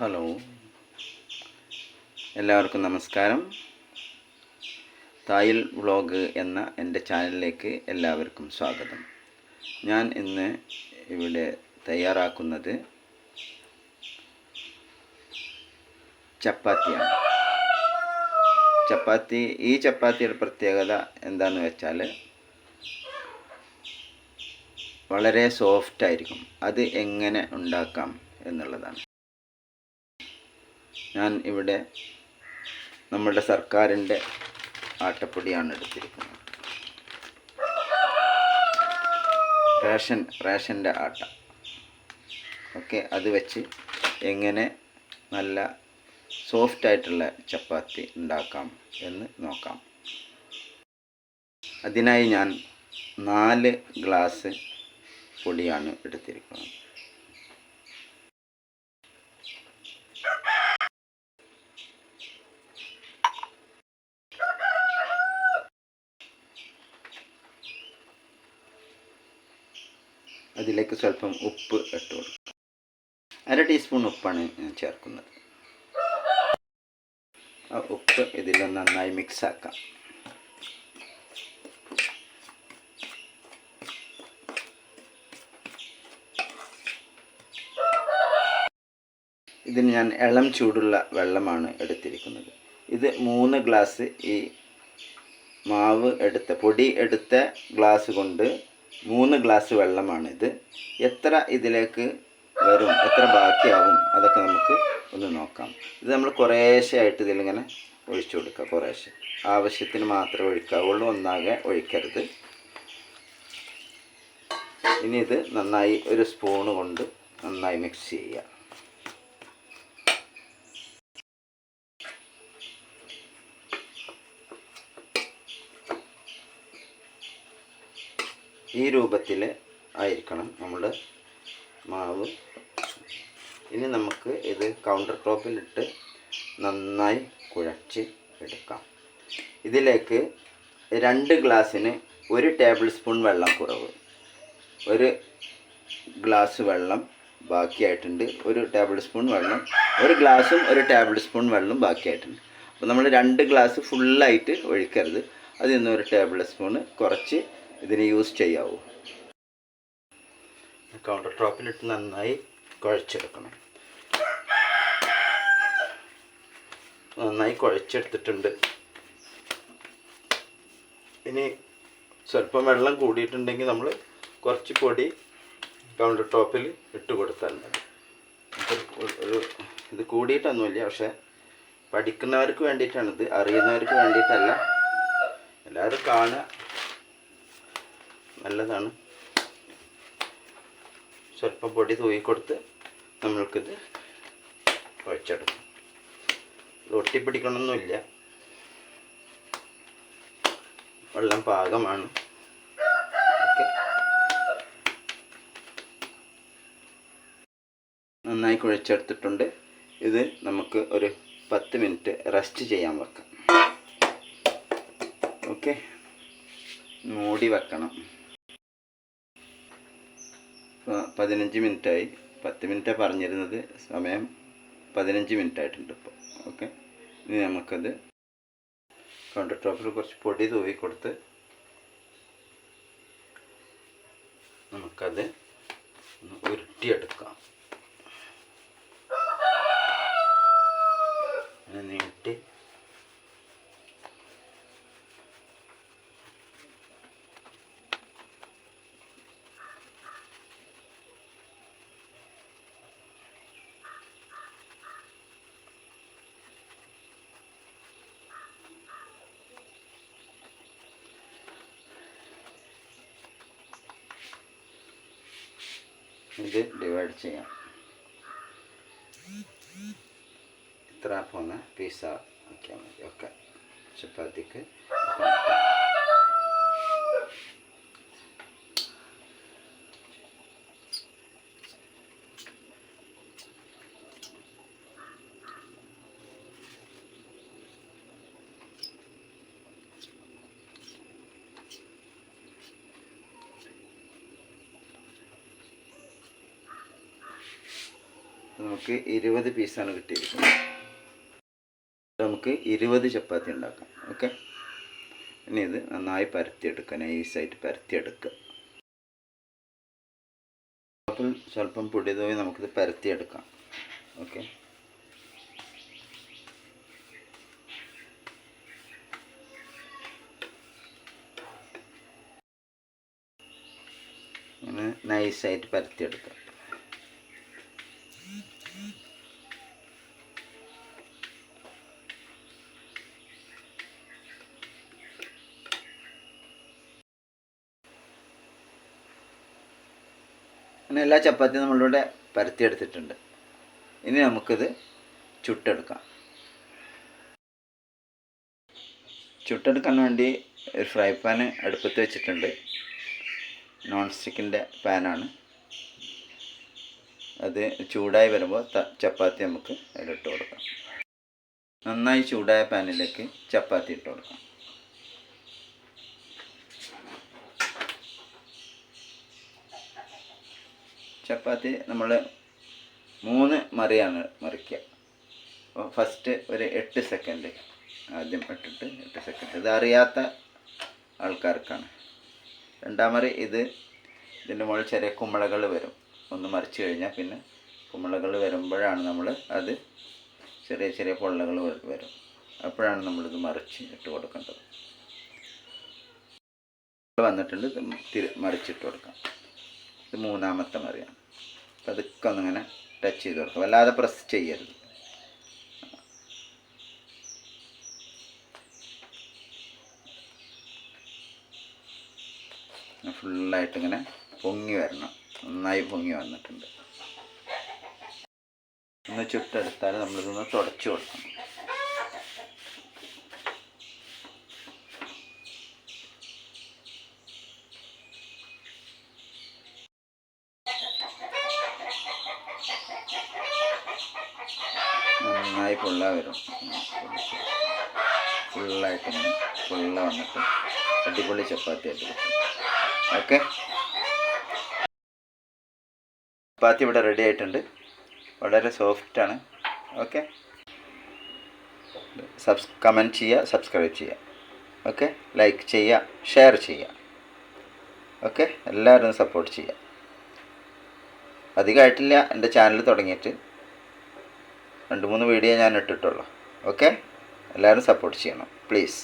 Hello. എല്ലാവർക്കും നമസ്കാരം. തായിൽ vlog എന്ന എന്റെ ചാനലിലേക്ക് എല്ലാവർക്കും സ്വാഗതം. ഞാൻ ഇന്ന് ഇവിടെ തയ്യാറാക്കുന്നത് ചപ്പാത്തിയാണ്. ചപ്പാത്തി ഈ ചപ്പാത്തിയുടെ പ്രത്യേകത എന്താണെന്ന് വെച്ചാൽ വളരെ സോഫ്റ്റ് ആയിരിക്കും അത് എങ്ങനെ ഉണ്ടാക്കാം എന്നുള്ളതാണ്. ഞാൻ ഇവിടെ നമ്മുടെ സർക്കാരിന്റെ ആട്ടപ്പൊടിയാണ് എടുത്തിരിക്കുന്നത്. റേഷൻ റേഷന്റെ ആട്ട. ഓക്കെ അത് വെച്ച് എങ്ങനെ നല്ല സോഫ്റ്റ് ആയിട്ടുള്ള ചപ്പാത്തി ഉണ്ടാക്കാം എന്ന് നോക്കാം. അതിനായി ഞാൻ നാല് ഗ്ലാസ് പൊടിയാണ് എടുത്തിരിക്കുന്നത്. അതിലേക്ക് സ്വല്പം ഉപ്പ് ഇട്ട് കൊടുക്കും അര ടീസ്പൂൺ ഉപ്പാണ് ചേർക്കുന്നത്. ആ ഉപ്പ് ഇതിൽ നന്നായി മിക്സ് ആക്കാം. ഇതിന് ഞാൻ ഇളം ചൂടുള്ള വെള്ളമാണ് എടുത്തിരിക്കുന്നത്. ഇത് മൂന്ന് ഗ്ലാസ് ഈ മാവ് എടുത്ത പൊടി എടുത്ത ഗ്ലാസ് കൊണ്ട് മൂന്ന് ഗ്ലാസ് വെള്ളമാണിത്. എത്ര ഇതിലേക്ക് വരും എത്ര ബാക്കിയാവും അതൊക്കെ നമുക്ക് ഒന്ന് നോക്കാം. ഇത് നമ്മൾ കുറേശ്ശെ ആയിട്ട് ഇതിലിങ്ങനെ ഒഴിച്ചു കൊടുക്കുക കുറേശ്ശെ. ആവശ്യത്തിന് മാത്രമേ ഒഴിക്കാവുള്ളൂ ഒന്നാകെ ഒഴിക്കരുത്. ഇനി ഇത് നന്നായി ഒരു സ്പൂണ് കൊണ്ട് നന്നായി മിക്സ് ചെയ്യുക. ഈ രൂപത്തിൽ ആയിരിക്കണം നമ്മുടെ മാവ്. ഇനി നമുക്ക് ഇത് കൗണ്ടർ ടോപ്പിലിട്ട് നന്നായി കുഴച്ച് എടുക്കാം. ഇതിലേക്ക് രണ്ട് ഗ്ലാസ്സിന് ഒരു ടേബിൾ സ്പൂൺ വെള്ളം കുറവ്. ഒരു ഗ്ലാസ് വെള്ളം ബാക്കിയായിട്ടുണ്ട്. ഒരു ടേബിൾ സ്പൂൺ വെള്ളം. ഒരു ഗ്ലാസും ഒരു ടേബിൾ സ്പൂൺ വെള്ളം ബാക്കിയായിട്ടുണ്ട്. അപ്പോൾ നമ്മൾ രണ്ട് ഗ്ലാസ് ഫുള്ളായിട്ട് ഒഴിക്കരുത്. അതിൽ നിന്ന് ഒരു ടേബിൾ സ്പൂണ് കുറച്ച് ഇതിന് യൂസ് ചെയ്യാവൂ. കൗണ്ടർ ടോപ്പിലിട്ട് നന്നായി കുഴച്ചെടുക്കണം. നന്നായി കുഴച്ചെടുത്തിട്ടുണ്ട്. ഇനി സ്വല്പം വെള്ളം കൂടിയിട്ടുണ്ടെങ്കിൽ നമ്മൾ കുറച്ച് പൊടി കൗണ്ടർ ടോപ്പിൽ ഇട്ട് കൊടുത്താൽ മതി. ഒരു ഇത് കൂടിയിട്ടൊന്നുമില്ല പക്ഷേ പഠിക്കുന്നവർക്ക് വേണ്ടിയിട്ടാണിത് അറിയുന്നവർക്ക് വേണ്ടിയിട്ടല്ല. എല്ലാവരും കാണുക. നല്ലതാണ്. സ്വല്പം പൊടി തൂയിക്കൊടുത്ത് നമ്മൾക്കിത് കുഴച്ചെടുക്കും. ഒട്ടിപ്പിടിക്കണമെന്നില്ല വെള്ളം പാകമാണ്. നന്നായി കുഴച്ചെടുത്തിട്ടുണ്ട്. ഇത് നമുക്ക് ഒരു പത്ത് മിനിറ്റ് റെസ്റ്റ് ചെയ്യാൻ വെക്കാം. ഓക്കെ. മൂടി വെക്കണം. പതിനഞ്ച് മിനിറ്റായി. പത്ത് മിനിറ്റാണ് പറഞ്ഞിരുന്നത്. സമയം പതിനഞ്ച് മിനിറ്റ് ആയിട്ടുണ്ട് ഇപ്പോൾ ഓക്കെ. ഇനി നമുക്കത് കൗണ്ടർ ടോപ്പിൽ കുറച്ച് പൊടി തൂവി കൊടുത്ത് നമുക്കത് ഒന്ന് ഉരുട്ടിയെടുക്കാം അങ്ങനെ നീട്ടി ഇത് ഡിവൈഡ് ചെയ്യാം. ഇത്ര പോന്ന പീസ ആക്കിയാൽ മതി ഓക്കെ ചപ്പാത്തിക്ക് നമുക്ക് ഇരുപത് പീസാണ് കിട്ടിയിരിക്കുന്നത്. നമുക്ക് ഇരുപത് ചപ്പാത്തി ഉണ്ടാക്കാം. ഓക്കെ ഇനി ഇത് നന്നായി പരത്തിയെടുക്കുക. നൈസായിട്ട് പരത്തിയെടുക്കുക. അപ്പോൾ സ്വല്പം പൊടി തോയി നമുക്കിത് പരത്തിയെടുക്കാം. ഓക്കെ ഇങ്ങനെ നൈസായിട്ട് പരത്തിയെടുക്കാം. അങ്ങനെ എല്ലാ ചപ്പാത്തിയും നമ്മളിവിടെ പരത്തിയെടുത്തിട്ടുണ്ട്. ഇനി നമുക്കിത് ചുട്ടെടുക്കാം. ചുട്ടെടുക്കാൻ വേണ്ടി ഒരു ഫ്രൈ പാൻ അടുപ്പത്ത് വെച്ചിട്ടുണ്ട്. നോൺ സ്റ്റിക്കിന്റെ പാനാണ്. അത് ചൂടായി വരുമ്പോൾ ചപ്പാത്തി നമുക്ക് അതിലിട്ട് കൊടുക്കാം. നന്നായി ചൂടായ പാനിലേക്ക് ചപ്പാത്തി ഇട്ട് കൊടുക്കാം. ചപ്പാത്തി നമ്മൾ മൂന്ന് മറിയാണ് മറിക്കുക അപ്പോൾ ഫസ്റ്റ് ഒരു എട്ട് സെക്കൻഡ് ആദ്യം ഇട്ടിട്ട് എട്ട് സെക്കൻഡ് ഇത് അറിയാത്ത ആൾക്കാർക്കാണ്. രണ്ടാം മറി ഇത് ഇതിന്റെ മുകളിൽ ചെറിയ കുമ്പളകൾ വരും. ഒന്ന് മറിച്ച് കഴിഞ്ഞാൽ പിന്നെ കുമ്പളകൾ വരുമ്പോഴാണ് നമ്മൾ അത് ചെറിയ ചെറിയ പൊള്ളകൾ വരും. അപ്പോഴാണ് നമ്മളിത് മറിച്ച് ഇട്ട് കൊടുക്കേണ്ടത്. വന്നിട്ടുണ്ട് മറിച്ചിട്ട് കൊടുക്കാം. ഇത് മൂന്നാമത്തെ മറിയാണ്. പതുക്കെ ഒന്നിങ്ങനെ ടച്ച് ചെയ്ത് കൊടുക്കും അല്ലാതെ പ്രസ് ചെയ്യരുത്. ഫുള്ളായിട്ട് ഇങ്ങനെ പൊങ്ങി വരണം. നന്നായി പൊങ്ങി വന്നിട്ടുണ്ട്. ഒന്ന് ചുട്ടെടുത്താൽ നമ്മളിതൊന്ന് തുടച്ചു കൊടുക്കണം. നന്നായി പൊള്ള വരും ഫുള്ളായിട്ട് പൊള്ള വന്നിട്ട് അടിപൊളി ചപ്പാത്തി ആയിട്ട് ഓക്കെ? ചപ്പാത്തി ഇവിടെ റെഡി ആയിട്ടുണ്ട്. വളരെ സോഫ്റ്റാണ് ഓക്കെ? സബ്സ് കമന്റ് ചെയ്യുക സബ്സ്ക്രൈബ് ചെയ്യുക. ഓക്കെ? ലൈക്ക് ചെയ്യുക ഷെയർ ചെയ്യുക. ഓക്കെ? എല്ലാവരും സപ്പോർട്ട് ചെയ്യുക. അധികമായിട്ടില്ല എന്റെ ചാനൽ തുടങ്ങിയിട്ട്. രണ്ട് മൂന്ന് വീഡിയോ ഞാൻ ഇട്ടിട്ടുള്ളൂ. ഓക്കെ എല്ലാവരും സപ്പോർട്ട് ചെയ്യണം. പ്ലീസ്